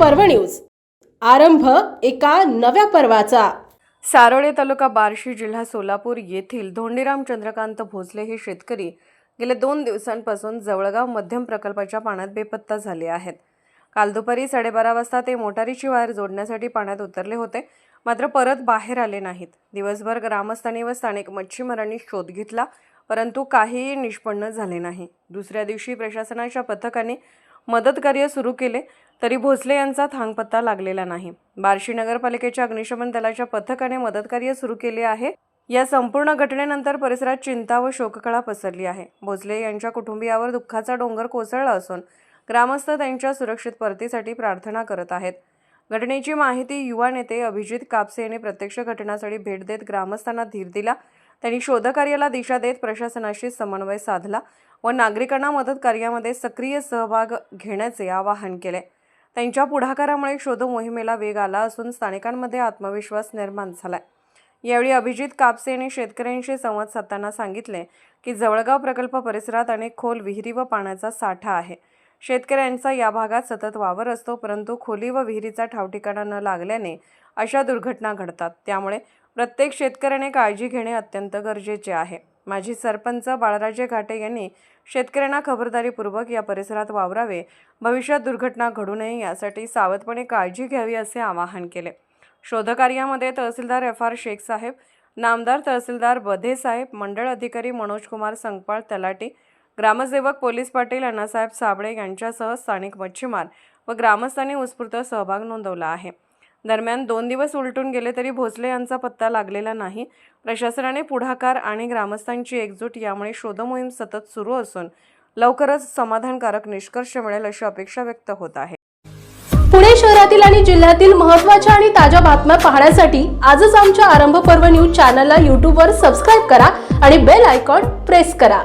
पर्व न्यूज. आरंभ एका नव्या पर्वाचा. सारोळे तालुका बार्शी जिल्हा सोलापूर येथील धोंडीराम चंद्रकांत भोसले हे शेतकरी गेल्या दोन दिवसांपासून जवळगाव मध्यम प्रकल्पाच्या पाण्यात बेपत्ता झाले आहेत. काल दुपारी साडेबारा वाजता ते मोटारीची वायर जोडण्यासाठी पाण्यात उतरले होते मात्र परत बाहेर आले नाहीत. दिवसभर ग्रामस्थांनी व स्थानिक मच्छीमारांनी शोध घेतला परंतु काहीही निष्पन्न झाले नाही. दुसऱ्या दिवशी प्रशासनाच्या पथकाने मदत कार्य सुरू केले तरी भोसले यांचा थांगपत्ता लागलेला नाही. बार्शी नगरपालिकेच्या अग्निशमन दलाच्या पथकाने मदतकार्य सुरू केले आहे. या संपूर्ण घटनेनंतर परिसरात चिंता व शोककळा पसरली आहे. भोसले यांच्या कुटुंबियावर दुःखाचा डोंगर कोसळला असून ग्रामस्थ त्यांच्या सुरक्षित परतीसाठी प्रार्थना करत आहेत. घटनेची माहिती युवा नेते अभिजित कापसे यांनी प्रत्यक्ष घटनास्थळी भेट देत ग्रामस्थांना धीर दिला. त्यांनी शोधकार्याला दिशा देत प्रशासनाशी समन्वय साधला व नागरिकांना मदत कार्यामध्ये सक्रिय सहभाग घेण्याचे आवाहन केले. त्यांच्या पुढाकारामुळे शोध मोहिमेला वेग आला असून स्थानिकांमध्ये आत्मविश्वास निर्माण झालाय. यावेळी अभिजित कापसे यांनी शेतकऱ्यांशी संवाद साधताना सांगितले की जवळगाव प्रकल्प परिसरात अनेक खोल विहिरी व पाण्याचा साठा आहे. शेतकऱ्यांचा या भागात सतत वावर असतो परंतु खोली व विहिरीचा ठावठिकाणा न लागल्याने अशा दुर्घटना घडतात. त्यामुळे प्रत्येक शेतकऱ्याने काळजी घेणे अत्यंत गरजेचे आहे. माजी सरपंच बाळराजे घाटे यांनी शेतकऱ्यांना खबरदारीपूर्वक या परिसरात वावरावे भविष्यात दुर्घटना घडू नये यासाठी सावधपणे काळजी घ्यावी असे आवाहन केले. शोधकार्यामध्ये तहसीलदार एफ आर शेख साहेब नामदार तहसीलदार बधे साहेब मंडळ अधिकारी मनोज कुमार संकपाळ तलाटी ग्रामसेवक पोलीस पाटील अण्णासाहेब साबळे यांच्यासह स्थानिक मच्छीमार व ग्रामस्थांनी उत्स्फूर्त सहभाग नोंदवला आहे. दरम्यान दोन दिवस उलटून गेले तरी भोसले यांचा पत्ता लागलेला नाही. प्रशासनाने पुढाकार आणि ग्रामस्थांची एकजूट यामुळे शोधमोहीम सतत सुरू असून लवकरच समाधानकारक निष्कर्ष मिळेल अशी अपेक्षा व्यक्त होत आहे. पुणे शहरातील आणि जिल्ह्यातील महत्त्वाच्या आणि ताज्या बातम्या पाहण्यासाठी आजच आमच्या आरंभ पर्व न्यूज चॅनलला यूट्यूबवर सबस्क्राईब करा आणि बेल आयकॉन प्रेस करा.